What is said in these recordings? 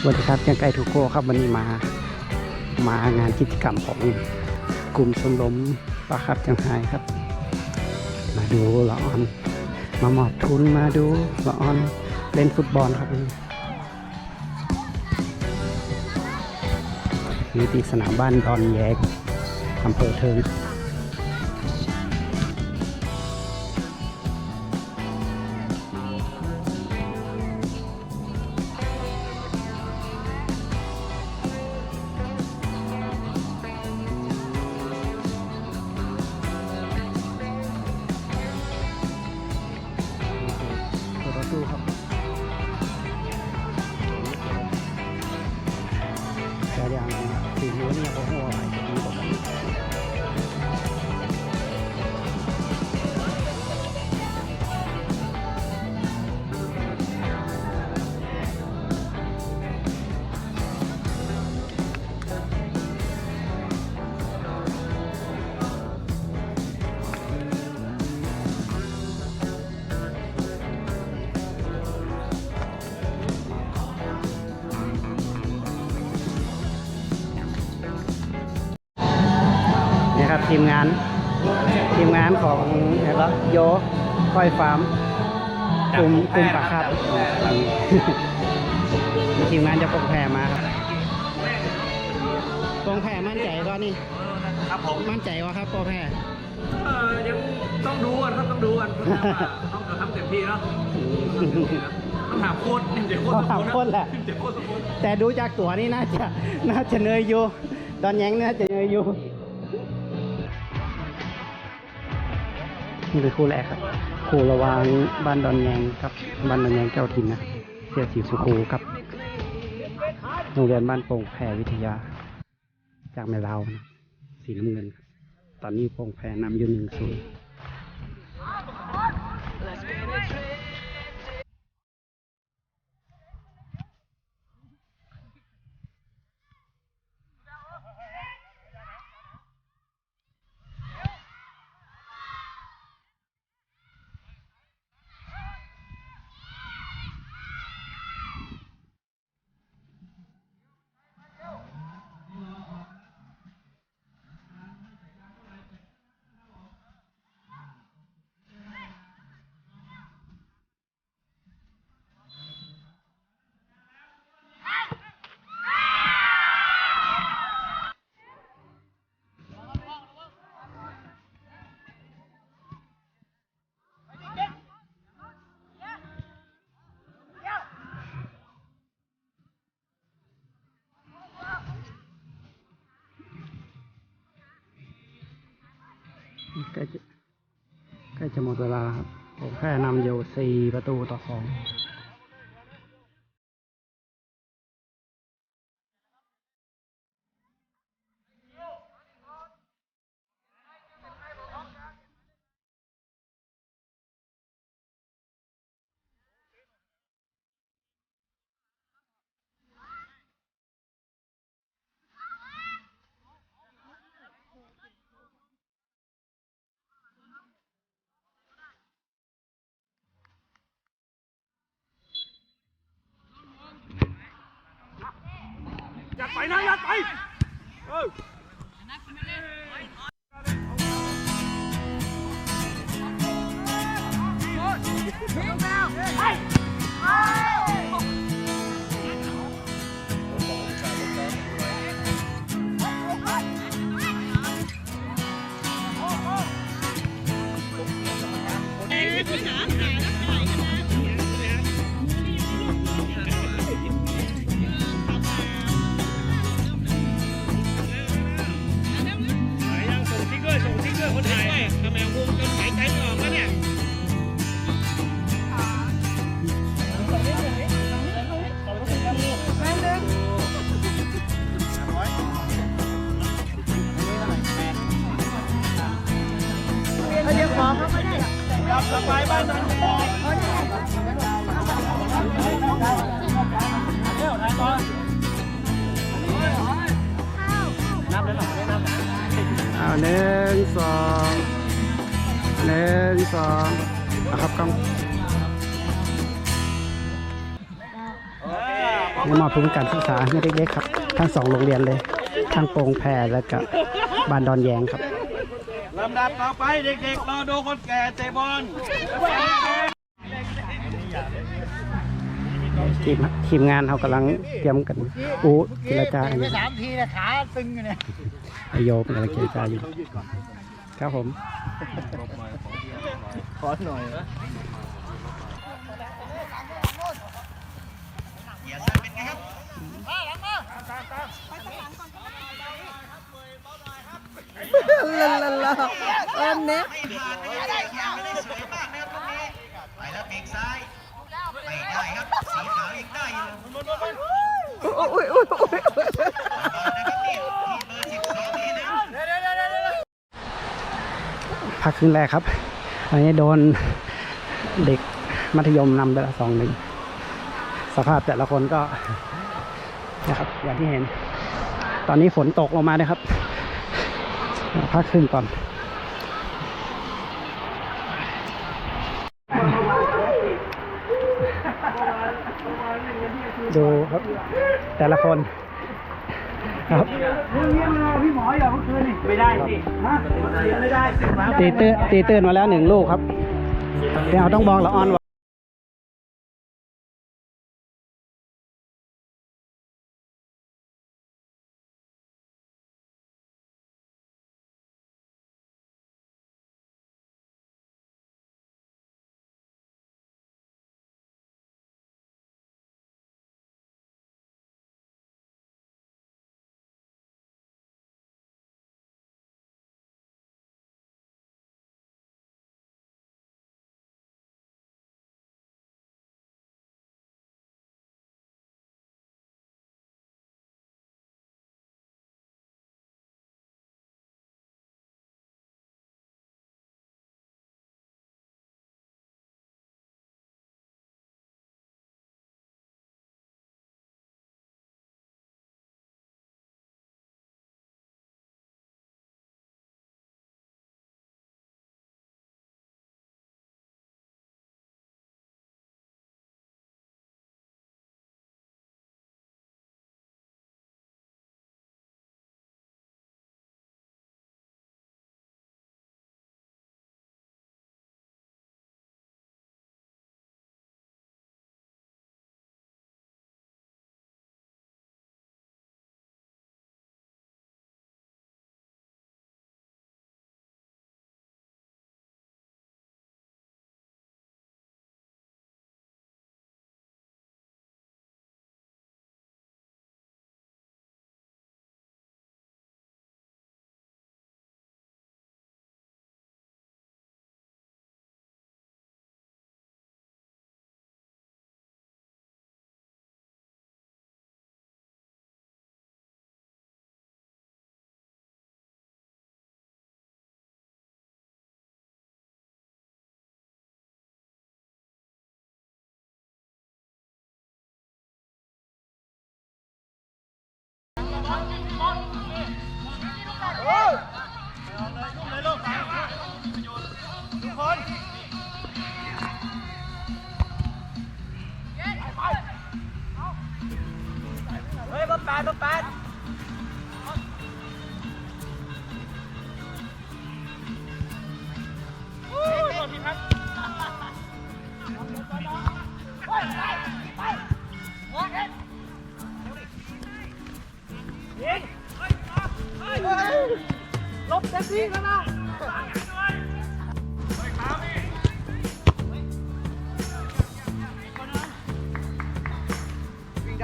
สวัสดีครับยังไก่ทูโก้ครับวันนี้มามางานกิจกรรมของกลุ่มชมรมปลาครับจังไห้ครับ มาดูละออน มามอบทุนมาดูละออนเล่นฟุตบอลครับนี่ที่สนามบ้านดอนแยกอำเภอเทิง ทีมงาน ทีมงานของเห็นปะโยค่อยฟาร์มกลุ่มกลุ่มปลาครับมีทีมงานจะปกแพรมาครับปกแพรมั่นใจก็นี่ครับผมมั่นใจว่าครับปกแพรเออยังต้องดูกันครับต้องดูกันเพราะว่าต้องทำเต็มที่เนาะต้องถามโค้ดเดี๋ยวโค้ดต้องถามโค้ชแหละเดี๋ยวโค้ดสมบูรณ์แต่ดูจากตัวนี่น่าจะน่าจะเหนยอยู่ตอนแย้งน่าจะเหนยอยู่ นี่เป็นคู่แรกครับคู่ระหว่างบ้านดอนแยงกับบ้านดอนแยงเจ้าถิ่นนะเสียสีสุคูกับโรงเรียนบ้านโป่งแพรวิทยา จากแม่ลาวนะสีน้ำเงินครับตอนนี้โป่งแพรนำอยู่หนึ่งศูนย์ ใกล้จะหมดเวลาครับผมแค่นำอยู่สี่ประตูต่อสอง เอาหนึ่งสองหนึ่งสองเอาครับกล้องโอเคไปได้มอบทุนการศึกษาให้เด็กๆครับ ทั้งสองโรงเรียนเลย ทั้งโปงแพรและก็บ้านดอนแยงครับ ลำดับต่อไปเด็กๆรอดูคนแก่เตะบอลทีมทีมงานเขากำลังเตรียมกันอู้เจรจากันอยู่สามทีเนี่ยขาตึงอยู่เนี่ยไอโยมกำลังเจรจาอยู่ ครับผม ขอหน่อย พักครึ่งแรกครับ อันนี้โดนเด็กมัธยมนำไปละสองหนึ่งสภาพแต่ละคนก็นะครับอย่างที่เห็น ตอนนี้ฝนตกลงมาเลยครับ พักครึ่งก่อนดูครับ แต่ละคนครับไม่ได้สิไม่ได้สิครับตีตื้นตีตื้นมาแล้วหนึ่งลูกครับเดี๋ยวเราต้องบอกละออนว่ เฮ้ยรถแปดรถแปด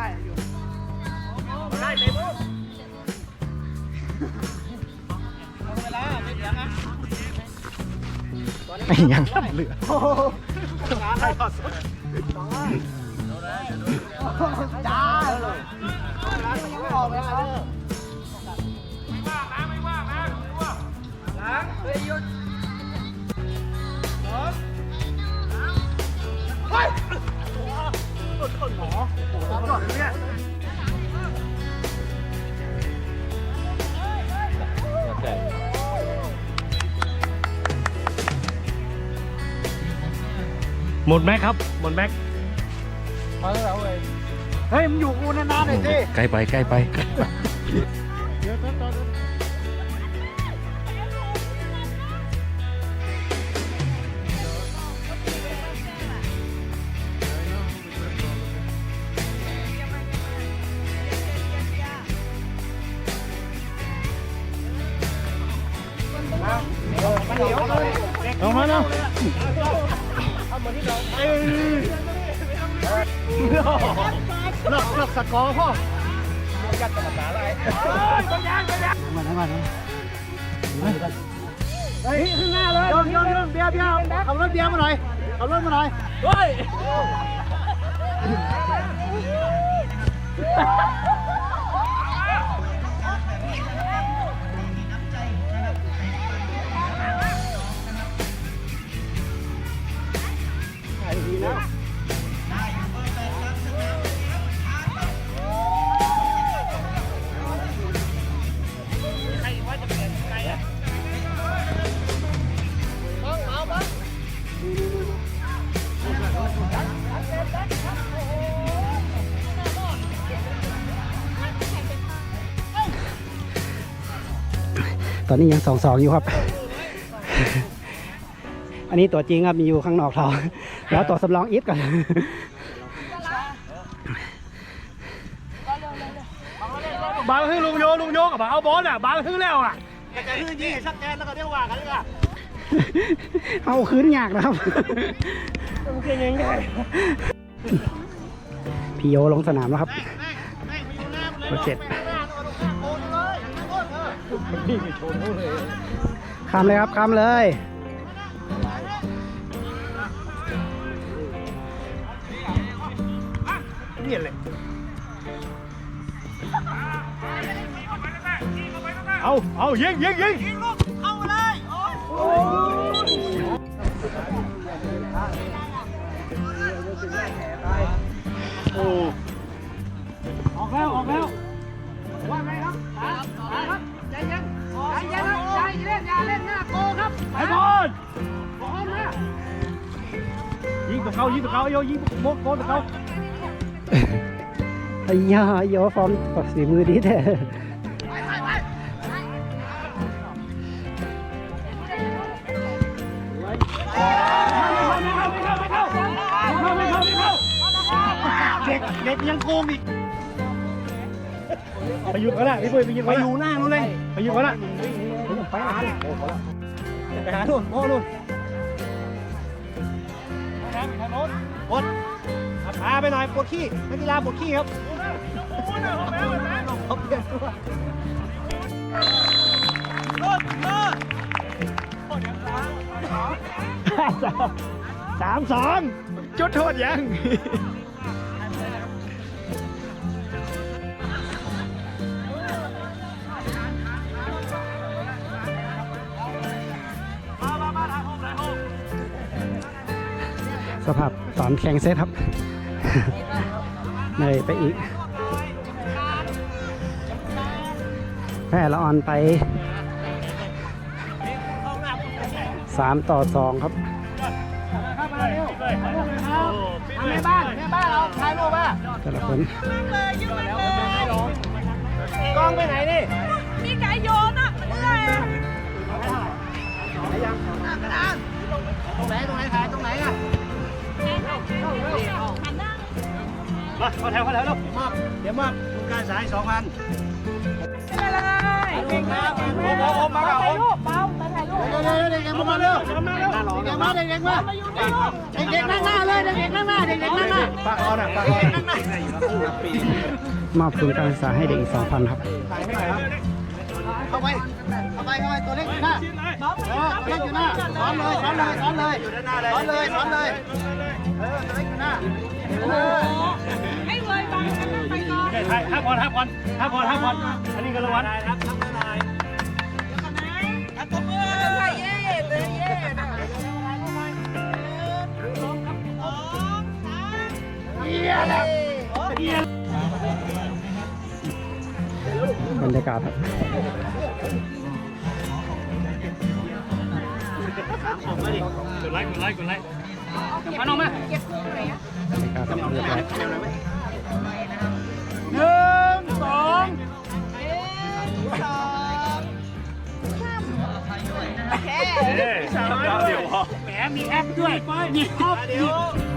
าไอ้ยังเหลือจ้าเลยยังไม่ออกเลยอะเห มดแม็กครับ หมดแม็กมาแล้วเว้ยเฮ้ยมึงอยู่กูนานๆหน่อยสิ ใกล้ไปใกล้ไปล งมาเนาะนอกนอกสกอร์พ่อมาทั้งวันเฮ้ยข้างหน้าเลยยงยงยงเบียร์เบียร์ขับรถเบียร์มาหน่อยขับรถมาหน่อยเฮ้ย ตอนนี้ยังสองสองอยู่ครับ อันนี้ตัวจริงครับมีอยู่ข้างนอกเราแล้วตัวสำรองอีทก่อนบางฮื้อลุงโยลุงโยกับบางเอาบอลอะบางฮื้อแล้วอะจะฮื้อยี่ชักแกนแล้วก็เรียกว่ากันเลยอะเอาคืนยากนะครับพี่โยลงสนามแล้วครับโปรเจ็ด ข้ามเลยครับข้ามเลยเนี่ยเลยเอาเอายิงยิงยิงเข้ามาเลยโอ้ออกแล้วออกแล้วว่าไงครับครับ ยิงตัวเขายิงตัวเขาโยยิงโบกโบตัวเขาไอ้ยาไอ้โยฟอร์มสีมือดีแท้เด็กเด็กยังโกงอีกไปอยู่กันละพี่ปุ้ยไปอยู่ไปอยู่หน้านู้นเลยไปอยู่กันละไปหาไปหานู่นโอ้นู่นปวดพาไปหน่อยปวดขี้นักกีฬาปวดขี้ครับเขาเปลี่ยนตัวสามสองจุดโทษยัง สภาพตอนแข่งเซตครับเลยไปอีก แพ้ละออนไปสามต่อสองครับแม่บ้านแม่บ้านเอาถ่ายรูปป่ะแต่ละคนกล้องไปไหนนี่ มีไก่โยนอะมันเหนื่อยอะตรงไหนตรงไหนถ่ายตรงไหนอะ มาเข้าแถวเข้าแถวแล้วมอบเดี๋ยวมอบทุนการสายสองพันไปเลยโอ้โหโอ้มาถ่ายเอารูปเปล่าไปถ่ายรูปเดี๋ยวเด็กๆมาเร็วเด็กๆมาเด็กๆมามาอยู่นี่ลูกเด็กๆนั่งหน้าเลยเด็กๆนั่งหน้าเด็กๆนั่งหน้าปากคอน่ะปากคอนั่งหน้ามอบทุนการศึกษาให้เด็กอีกสองพันครับถ่ายไม่ไหนครับเข้าไป เข้าไป เข้าไปตัวเล็กอยู่หน้า เอเล็กอยู่หน้าซ้อนเลยซ้อนเลยซ้อนเลยซ้อนเลยซ้อนเลยเออตัวเล็กอยู่หน้าให้เลยบังกันไปก่อนถ่ยห้าพอนห้าพอนห้าพอนห้าพอนอันนี้ก็ระวังครับทำได้แล้วก็มือถ่ายเย่เลยเย่นะบรรยากาศครับ กดไลค์กดไลค์กดไลค์บรรยากาศครับเรียบร้อยหนึ่งสองสามเดียวพอแหมมีแอปด้วยมีแอป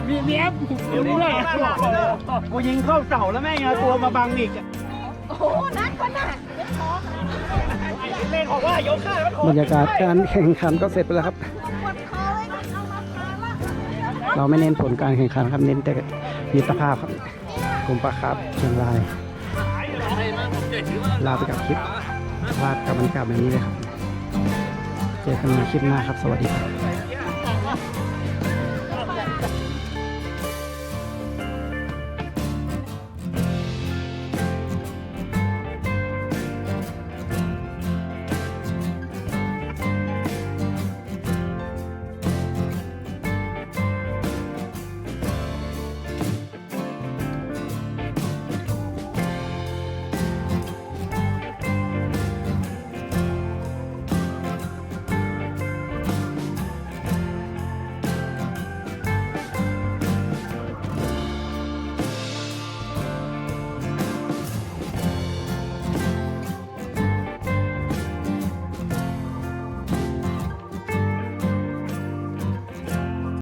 มีมีแอปด้วยกูยิงเข้าเสาแล้วแม่งเอาตัวมาบังอีกโอ้โหนักกว่น่ะเดี๋ยวขอเล่น บรรยากาศการแข่งขันก็เสร็จไปแล้วครับเลยนะเอามาทานละเราไม่เน้นผลการแข่งขันครับ เน้นแต่มิตรภาพครับกลุ่มปลาครับเชียงราย ลาไปกับคลิปวาดกับบรรยากาศแบบนี้เลยครับ เจอกันใหม่คลิปหน้าครับ สวัสดีครับ